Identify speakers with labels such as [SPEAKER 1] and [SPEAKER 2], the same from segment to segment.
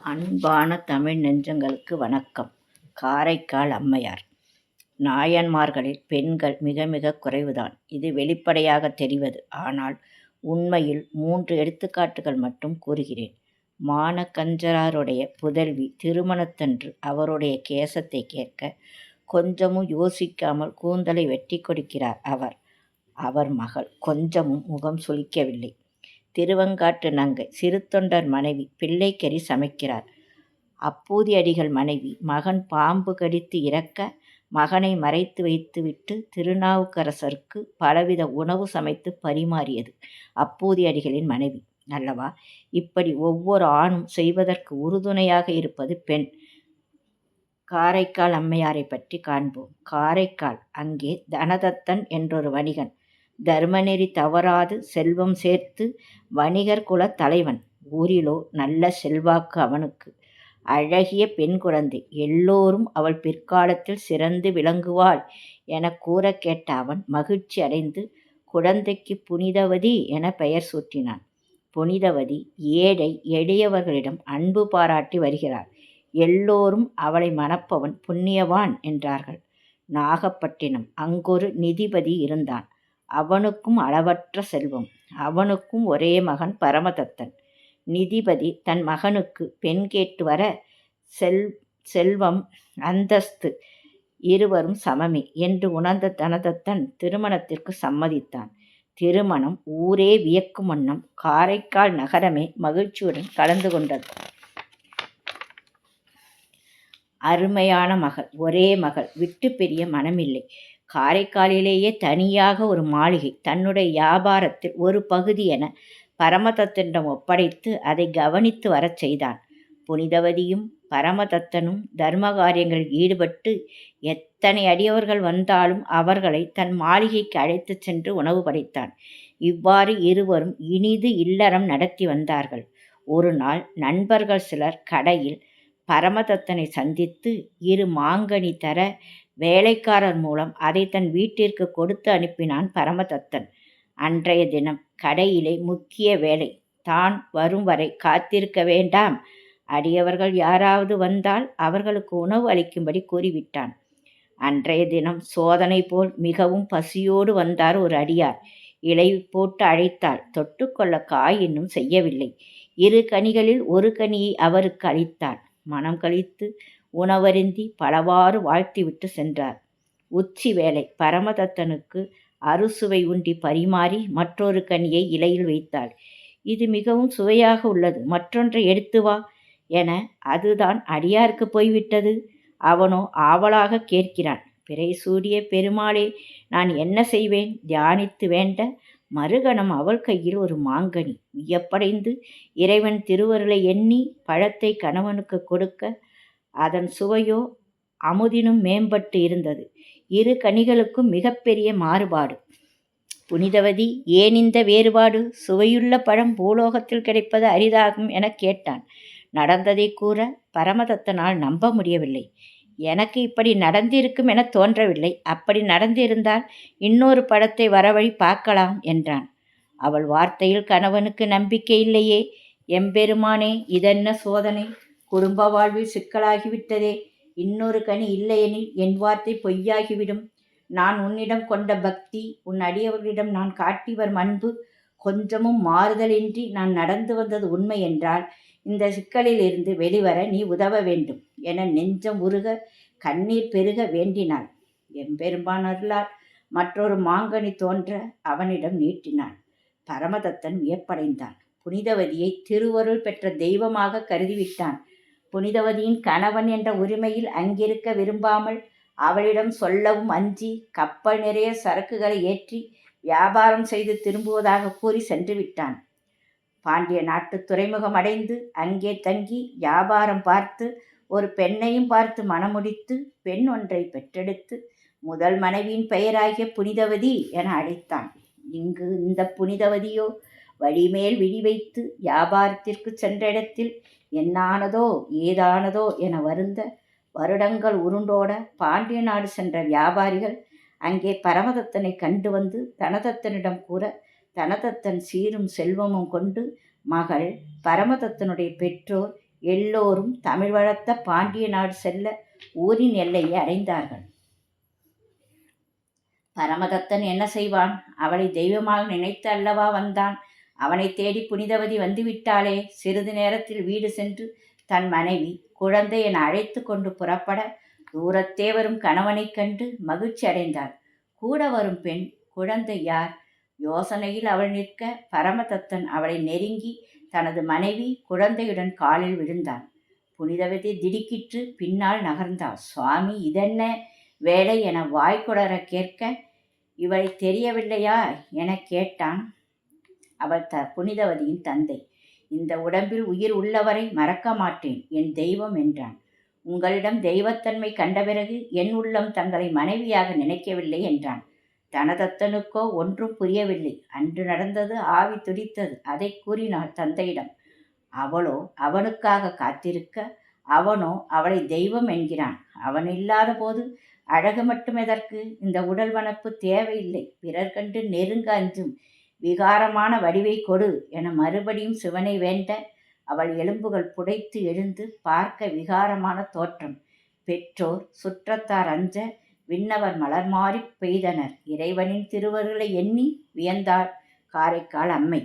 [SPEAKER 1] அன்பான தமிழ் நெஞ்சங்களுக்கு வணக்கம். காரைக்கால் அம்மையார். நாயன்மார்களில் பெண்கள் மிக மிக குறைவுதான். இது வெளிப்படையாக தெரிவது. ஆனால் உண்மையில் மூன்று எடுத்துக்காட்டுகள் மட்டும் கூறுகிறேன். மானக்கஞ்சராருடைய புதல்வி திருமணத்தன்று அவருடைய கேசத்தை கேட்க கொஞ்சமும் யோசிக்காமல் கூந்தலை வெட்டி கொடுக்கிறார். அவர் அவர் மகள் கொஞ்சமும் முகம் சுளிக்கவில்லை. திருவங்காட்டு நங்கை சிறுத்தொண்டர் மனைவி பிள்ளைக்கறி சமைக்கிறார். அப்பூதி அடிகள் மனைவி மகன் பாம்பு கடித்து இறக்க மகனை மறைத்து வைத்துவிட்டு திருநாவுக்கரசருக்கு பலவித உணவு சமைத்து பரிமாறியது அப்பூதி அடிகளின் மனைவி. அல்லவா? இப்படி ஒவ்வொரு ஆணும் செய்வதற்கு உறுதுணையாக இருப்பது பெண். காரைக்கால் அம்மையாரை பற்றி காண்போம். காரைக்கால் அங்கே தனதத்தன் என்றொரு வணிகன். தர்மநெறி தவறாது செல்வம் சேர்த்து வணிகர் குலத் தலைவன். ஊரிலோ நல்ல செல்வாக்கு அவனுக்கு. அழகிய பெண் குழந்தை. எல்லோரும் அவள் பிற்காலத்தில் சிறந்து விளங்குவாள் என கூறக் கேட்ட அவன் மகிழ்ச்சி அடைந்து குழந்தைக்கு புனிதவதி என பெயர் சூட்டினான். புனிதவதி ஏழை எளியவர்களிடம் அன்பு பாராட்டி வருகிறாள். எல்லோரும் அவளை மணப்பவன் புண்ணியவான் என்றார்கள். நாகப்பட்டினம் அங்கொரு நிதிபதி இருந்தான். அவனுக்கும் அளவற்ற செல்வம். அவனுக்கும் ஒரே மகன் பரமதத்தன். நிதிபதி தன் மகனுக்கு பெண் கேட்டு வர செல் செல்வம் அந்தஸ்து இருவரும் சமமே என்று உணர்ந்த தனதத்தன் திருமணத்திற்கு சம்மதித்தான். திருமணம் ஊரே வியக்கும் வண்ணம் காரைக்கால் நகரமே மகிழ்ச்சியுடன் கலந்து கொண்டது. அருமையான மகள் ஒரே மகள் விட்டு பெரிய மனமில்லை. காரைக்காலிலேயே தனியாக ஒரு மாளிகை தன்னுடைய வியாபாரத்தில் ஒரு பகுதி என பரமதத்தனிடம் ஒப்படைத்து அதை கவனித்து வரச் செய்தான். புனிதவதியும் பரமதத்தனும் தர்ம காரியங்களில் ஈடுபட்டு எத்தனை அடியவர்கள் வந்தாலும் அவர்களை தன் மாளிகைக்கு அழைத்துச் சென்று உணவு படைத்தான். இவ்வாறு இருவரும் இனிது இல்லறம் நடத்தி வந்தார்கள். ஒரு நாள் நண்பர்கள் சிலர் கடையில் பரமதத்தனை சந்தித்து இரு மாங்கனி தர வேலைக்காரர் மூலம் அதை தன் வீட்டிற்கு கொடுத்து அனுப்பினான் பரமதத்தன். அன்றைய தினம் கடையிலே முக்கிய வேலை. தான் வரும் வரை காத்திருக்க வேண்டாம். அடியவர்கள் யாராவது வந்தால் அவர்களுக்கு உணவு அளிக்கும்படி கூறிவிட்டான். அன்றைய தினம் சோதனை போல் மிகவும் பசியோடு வந்தார் ஒரு அடியார். இலை போட்டு அழைத்தாள் தொட்டுக்கொள்ள காய் இன்னும் செய்யவில்லை. இரு கனிகளில் ஒரு கனியை அவருக்கு அளித்தாள். மனம் கழித்து உணவருந்தி பலவாறு வாழ்த்திவிட்டு சென்றார். உச்சி வேலை பரமதத்தனுக்கு அறுசுவை உண்டி பரிமாறி மற்றொரு கனியை இலையில் வைத்தாள். இது மிகவும் சுவையாக உள்ளது. மற்றொன்றை எடுத்து வா என அதுதான் அடியாருக்கு போய்விட்டது. அவனோ ஆவலாக கேட்கிறான். பிறை சூடிய பெருமாளே நான் என்ன செய்வேன்? தியானித்து வேண்ட மறுகணம் அவள் கையில் ஒரு மாங்கனி. வியப்படைந்து இறைவன் திருவருளை எண்ணி பழத்தை கணவனுக்கு கொடுக்க அதன் சுவையோ அமுதினும் மேம்பட்டு இருந்தது. இரு கனிகளுக்கும் மிகப்பெரிய மாறுபாடு. புனிதவதி ஏன் இந்த வேறுபாடு? சுவையுள்ள பழம் பூலோகத்தில் கிடைப்பது அரிதாகும் என கேட்டான். நடந்ததை கூற பரமதத்தனால் நம்ப முடியவில்லை. எனக்கு இப்படி நடந்திருக்கும் என தோன்றவில்லை. அப்படி நடந்திருந்தால் இன்னொரு படத்தை வரவழி பார்க்கலாம் என்றான். அவள் வார்த்தையில் கணவனுக்கு நம்பிக்கை இல்லையே. எம்பெருமானே இதென்ன சோதனை? குடும்ப வாழ்வில் சிக்கலாகிவிட்டதே. இன்னொரு கனி இல்லையெனில் என் வார்த்தை பொய்யாகிவிடும். நான் உன்னிடம் கொண்ட பக்தி உன் அடியவர்களிடம் நான் காட்டி வரும் அன்பு கொஞ்சமும் மாறுதலின்றி நான் நடந்து வந்தது உண்மை என்றால் இந்த சிக்கலில் இருந்து வெளிவர நீ உதவ வேண்டும் என நெஞ்சம் உருக கண்ணீர் பெருக வேண்டினாள். எம்பெரும்பானருளால் மற்றொரு மாங்கனி தோன்ற அவனிடம் நீட்டினான் பரமதத்தன் வியப்படைந்தான். புனிதவதியை திருவருள் பெற்ற தெய்வமாக கருதிவிட்டான். புனிதவதியின் கணவன் என்ற உரிமையில் அங்கிருக்க விரும்பாமல் அவளிடம் சொல்லவும் அஞ்சி கப்பல் நிறைய சரக்குகளை ஏற்றி வியாபாரம் செய்து திரும்புவதாக கூறி சென்று விட்டான். பாண்டிய நாட்டு துறைமுகம் அடைந்து அங்கே தங்கி வியாபாரம் பார்த்து ஒரு பெண்ணையும் பார்த்து மணமுடித்து பெண் ஒன்றை பெற்றெடுத்து முதல் மனைவியின் பெயராகிய புனிதவதி என அழைத்தான். இங்கு இந்த புனிதவதியோ வழிமேல் விழி வைத்து வியாபாரத்திற்கு சென்ற இடத்தில் என்னானதோ ஏதானதோ என வருந்த வருடங்கள் உருண்டோட பாண்டிய நாடு சென்ற வியாபாரிகள் அங்கே பரமதத்தனை கண்டு வந்து தனதத்தனிடம் கூற தனதத்தன் சீரும் செல்வமும் கொண்டு மகள் பரமதத்தனுடைய பெற்றோர் எல்லோரும் தமிழ் வளர்த்த பாண்டிய நாடு செல்ல ஊரின் எல்லையை அடைந்தார்கள். பரமதத்தன் என்ன செய்வான்? அவளை தெய்வமாக நினைத்து அல்லவா வந்தான்? அவனை தேடி புனிதவதி வந்துவிட்டாளே. சிறிது நேரத்தில் வீடு சென்று தன் மனைவி குழந்தை என அழைத்து கொண்டு புறப்பட தூரத்தே வரும் கணவனைக் கண்டு மகிழ்ச்சி அடைந்தாள். கூட வரும் பெண் குழந்தை யார்? யோசனையில் அவள் நிற்க பரமதத்தன் அவளை நெருங்கி தனது மனைவி குழந்தையுடன் காலில் விழுந்தான் புனிதவதி திடுக்கிற்று பின்னால் நகர்ந்தாள். சுவாமி இதென்ன வேலை? என வாய்க்குளர கேட்க இவளை தெரியவில்லையா? என கேட்டான். அவள் த புனிதவதியின் தந்தை. இந்த உடம்பில் உயிர் உள்ளவரை மறக்க மாட்டேன் என் தெய்வம் என்றான். உங்களிடம் தெய்வத்தன்மை கண்ட பிறகு என் உள்ளம் தங்களை மனைவியாக நினைக்கவில்லை என்றான். தனதத்தனுக்கோ ஒன்றும் புரியவில்லை. அன்று நடந்தது ஆவி துடித்தது அதை கூறினாள் தந்தையிடம். அவளோ அவனுக்காக காத்திருக்க அவனோ அவளை தெய்வம் என்கிறான். அவன் இல்லாத போது அழகு மட்டும் எதற்கு? இந்த உடல் வனப்பு தேவையில்லை. பிறர் கண்டு நெருங்க அஞ்சும். விகாரமான வடிவை கொடு என மறுபடியும் சிவனை வேண்ட அவள் எலும்புகள் புடைத்து எழுந்து பார்க்க விகாரமான தோற்றம். பெற்றோர் சுற்றத்தார் அஞ்ச விண்ணவர் மலர் மாறி பெய்தனர். இறைவனின் திருவருளை எண்ணி வியந்தாள் காரைக்கால் அம்மை.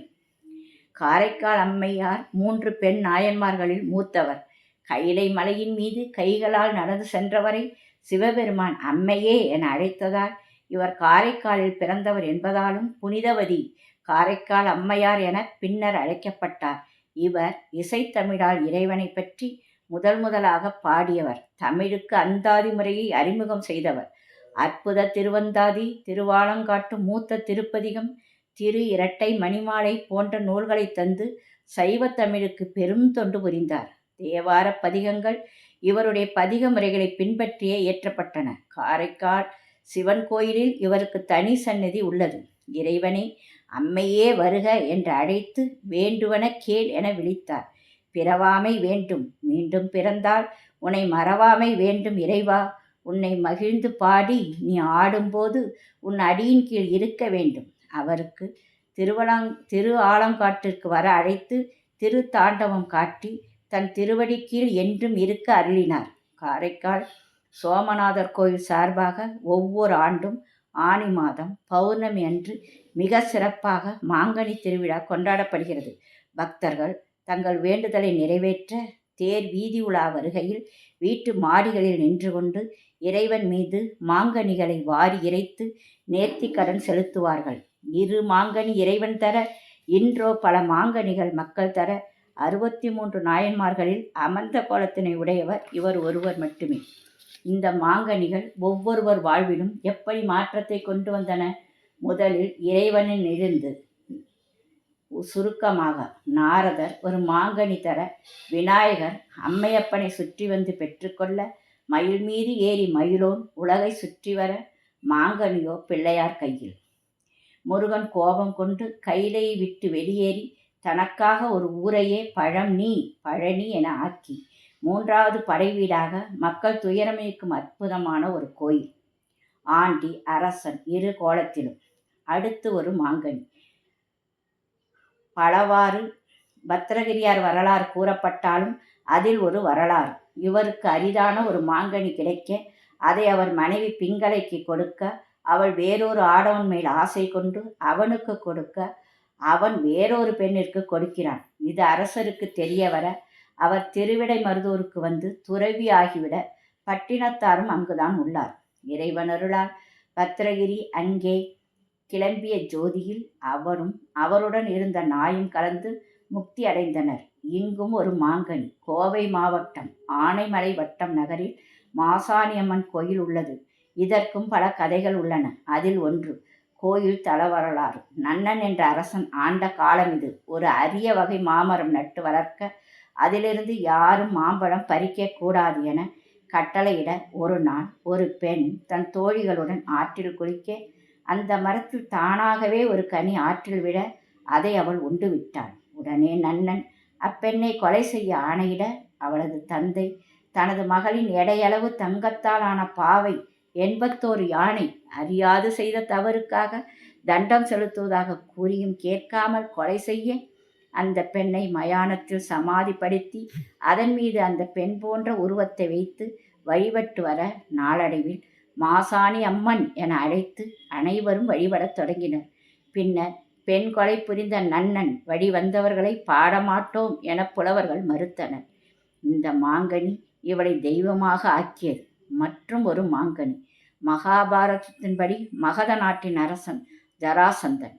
[SPEAKER 1] காரைக்கால் அம்மையார் மூன்று பெண் நாயன்மார்களில் மூத்தவர். கைலை மலையின் மீது கைகளால் நடந்து சென்றவரை சிவபெருமான் அம்மையே என அழைத்ததால் இவர் காரைக்காலில் பிறந்தவர் என்பதாலும் புனிதவதி. காரைக்கால் அம்மையார் என பின்னர் அழைக்கப்பட்டார். இவர் இசைத்தமிழால் இறைவனை பற்றி முதல் முதலாக பாடியவர். தமிழுக்கு அந்தாதி முறையை அறிமுகம் செய்தவர். அற்புத திருவந்தாதி திருவாலங்காட்டு மூத்த திருப்பதிகம் திரு இரட்டை மணிமாலை போன்ற நூல்களை தந்து சைவ தமிழுக்கு பெரும் தொண்டு புரிந்தார். தேவார பதிகங்கள் இவருடைய பதிக முறைகளை பின்பற்றியே இயற்றப்பட்டன. காரைக்கால் சிவன் கோயிலில் இவருக்கு தனி சன்னதி உள்ளது. இறைவனை அம்மையே வருக என்று அழைத்து வேண்டுவன கேள் என விழித்தார். பிறவாமை வேண்டும் மீண்டும் பிறந்தால் உன்னை மறவாமை வேண்டும் இறைவா. உன்னை மகிழ்ந்து பாடி நீ ஆடும்போது உன் அடியின் கீழ் இருக்க வேண்டும் அவருக்கு திருவளாங் திரு ஆலங்காட்டிற்கு வர அழைத்து திரு தாண்டவம் காட்டி தன் திருவடி கீழ் என்றும் இருக்க அருளினார். காரைக்கால் சோமநாதர் கோயில் சார்பாக ஒவ்வொரு ஆண்டும் ஆனி மாதம் பௌர்ணமி அன்று மிக சிறப்பாக மாங்கனி திருவிழா கொண்டாடப்படுகிறது. பக்தர்கள் தங்கள் வேண்டுதலை நிறைவேற்ற தேர் வீதி உலா வருகையில் வீட்டு மாடிகளில் நின்று கொண்டு இறைவன் மீது மாங்கனிகளை வாரி இறைத்து நேர்த்திக்கடன் செலுத்துவார்கள். இரு மாங்கனி இறைவன் தர இன்றோ பல மாங்கனிகள் மக்கள் தர அறுபத்தி மூன்று நாயன்மார்களில் அமர்ந்த கோலத்தினை உடையவர் இவர் ஒருவர் மட்டுமே. இந்த மாங்கனிகள் ஒவ்வொருவர் வாழ்விலும் எப்படி மாற்றத்தை கொண்டு வந்தன? முதலில் இறைவனில் இருந்து சுருக்கமாக நாரதர் ஒரு மாங்கனி தர விநாயகர் அம்மையப்பனை சுற்றி வந்து பெற்றுக்கொள்ள மயில் மீது ஏறி மயிலோன் உலகை சுற்றி வர மாங்கனியோ பிள்ளையார் கையில். முருகன் கோபம் கொண்டு கைலையை விட்டு வெளியேறி தனக்காக ஒரு ஊரையே பழம் நீ பழனி என ஆக்கி மூன்றாவது படைவீடாக மக்கள் துயரமேக்கும் அற்புதமான ஒரு கோயில். ஆண்டி அரசன் இரு கோலத்திலும் அடுத்து ஒரு மாங்கனி. பலவாறு பத்திரகிரியார் வரலாறு கூறப்பட்டாலும் அதில் ஒரு வரலாறு. இவருக்கு அரிதான ஒரு மாங்கனி கிடைக்க அதை அவர் மனைவி பிங்களைக்கு கொடுக்க அவள் வேறொரு ஆடவன் மேல் ஆசை கொண்டு அவனுக்கு கொடுக்க அவன் வேறொரு பெண்ணிற்கு கொடுக்கிறான். இது அரசருக்கு தெரிய வர அவர் திருவிடை மருதூருக்கு வந்து துறவி ஆகிவிட பட்டினத்தாரும் அங்குதான் உள்ளார். இறைவனருளால் பத்திரகிரி அங்கே கிளம்பிய ஜோதியில் அவரும் அவருடன் இருந்த நாயும் கலந்து முக்தி அடைந்தனர். இங்கும் ஒரு மாங்கனி கோவை மாவட்டம் ஆனைமலை வட்டம் நகரில் மாசாணியம்மன் கோயில் உள்ளது. இதற்கும் பல கதைகள் உள்ளன. அதில் ஒன்று கோயில் தல வரலாறு நன்னன் என்ற அரசன் ஆண்ட காலம் இது. ஒரு அரிய வகை மாமரம் நட்டு வளர்க்க அதிலிருந்து யாரும் மாம்பழம் பறிக்க கூடாது என கட்டளையிட ஒரு நாள் ஒரு பெண் தன் தோழிகளுடன் ஆற்றில் குளிக்க அந்த மரத்தில் தானாகவே ஒரு கனி ஆற்றில் விட அதை அவள் உண்டு விட்டாள். உடனே நன்னன் அப்பெண்ணை கொலை செய்ய ஆணையிட அவளது தந்தை தனது மகளின் எடையளவு தங்கத்தால் ஆன பாவை எண்பத்தோரு யானை அறியாது செய்த தவறுக்காக தண்டம் செலுத்துவதாக கூறியும் கேட்காமல் கொலை செய்ய அந்த பெண்ணை மயானத்தில் சமாதிப்படுத்தி அதன் மீது அந்த பெண் போன்ற உருவத்தை வைத்து வழிபட்டு வர நாளடைவில் மாசாணி அம்மன் என அழைத்து அனைவரும் வழிபடத் தொடங்கினர். பின்னர் பெண் கொலை புரிந்த நன்னன் வழி வந்தவர்களை பாடமாட்டோம் என புலவர்கள் மறுத்தனர். இந்த மாங்கனி இவளை தெய்வமாக ஆக்கியது. மற்றும் ஒரு மாங்கனி. மகாபாரதத்தின்படி மகத நாட்டின் அரசன் ஜராசந்தன்.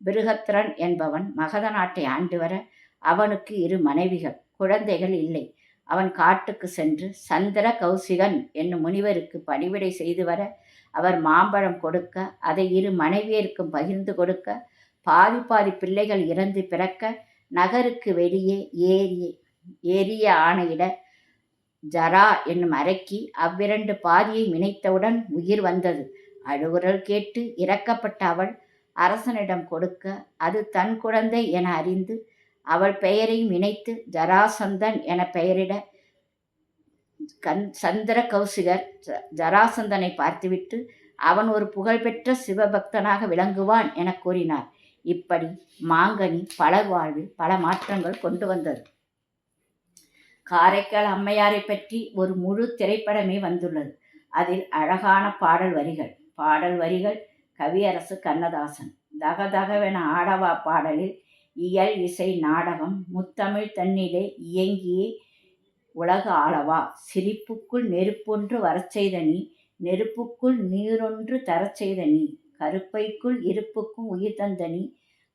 [SPEAKER 1] பிருகத்ரன் என்பவன் மகத நாட்டை ஆண்டு வர அவனுக்கு இரு மனைவிகள் குழந்தைகள் இல்லை. அவன் காட்டுக்கு சென்று சந்திர கௌசிகன் என்னும் முனிவருக்கு பணிவிடை செய்து வர அவர் மாம்பழம் கொடுக்க அதை இரு மனைவியருக்கும் பகிர்ந்து கொடுக்க பாதி பாதி பிள்ளைகள் இறந்து பிறக்க நகருக்கு வெளியே ஏரிய ஏரிய ஆணையிட ஜரா என்னும் அரக்கி அவ்விரண்டு பாதியை இணைத்தவுடன் உயிர் வந்தது. அழுகுரல் கேட்டு இறக்கப்பட்ட அவள் அரசனிடம் கொடுக்க அது தன் குழந்தை என அறிந்து அவள் பெயரையும் இணைத்து ஜராசந்தன் என பெயரிட கண் சந்திர கௌசிகர் ஜ- ஜராசந்தனை பார்த்துவிட்டு அவன் ஒரு புகழ்பெற்ற சிவபக்தனாக விளங்குவான் என கூறினார். இப்படி மாங்கனி பல வாழ்வில் பல மாற்றங்கள் கொண்டு வந்தது. காரைக்கால் அம்மையாரை பற்றி ஒரு முழு திரைப்படமே வந்துள்ளது. அதில் அழகான பாடல் வரிகள் பாடல் வரிகள் கவியரசு கண்ணதாசன். தகதகவென ஆடவா பாடலில் இயல் இசை நாடகம் முத்தமிழ் தன்னிலே இயங்கியே உலக ஆளவா. சிரிப்புக்குள் நெருப்பொன்று வரச் செய்த நீ நெருப்புக்குள் நீரொன்று தரச் செய்த நீ கருப்பைக்குள் இருப்புக்கும் உயிர் தந்த நீ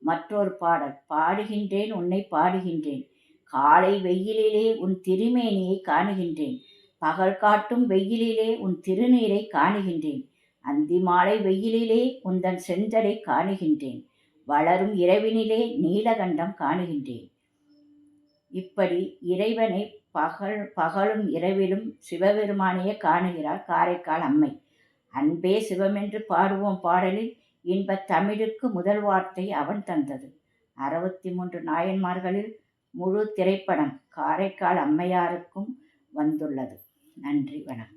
[SPEAKER 1] மற்றொரு பாடல் பாடுகின்றேன் உன்னை பாடுகின்றேன். காலை வெயிலிலே உன் திருமேனியை காணுகின்றேன். பகல் காட்டும் வெயிலிலே உன் திருநீரை காணுகின்றேன். அந்தி மாலை வெயிலிலே உந்தன் செஞ்சடை காணுகின்றேன். வளரும் இரவினிலே நீலகண்டம் காணுகின்றேன். இப்படி இறைவனை பகல் பகலும் இரவிலும் சிவபெருமானையே காணுகிறார் காரைக்கால் அம்மை. அன்பே சிவமென்று பாடுவோம் பாடலில் இன்பத் தமிழுக்கு முதல் வார்த்தை அவன் தந்தது. அறுபத்தி மூன்று நாயன்மார்களில் முழு திரைப்படம் காரைக்கால் அம்மையாருக்கும் வந்துள்ளது. நன்றி வணக்கம்.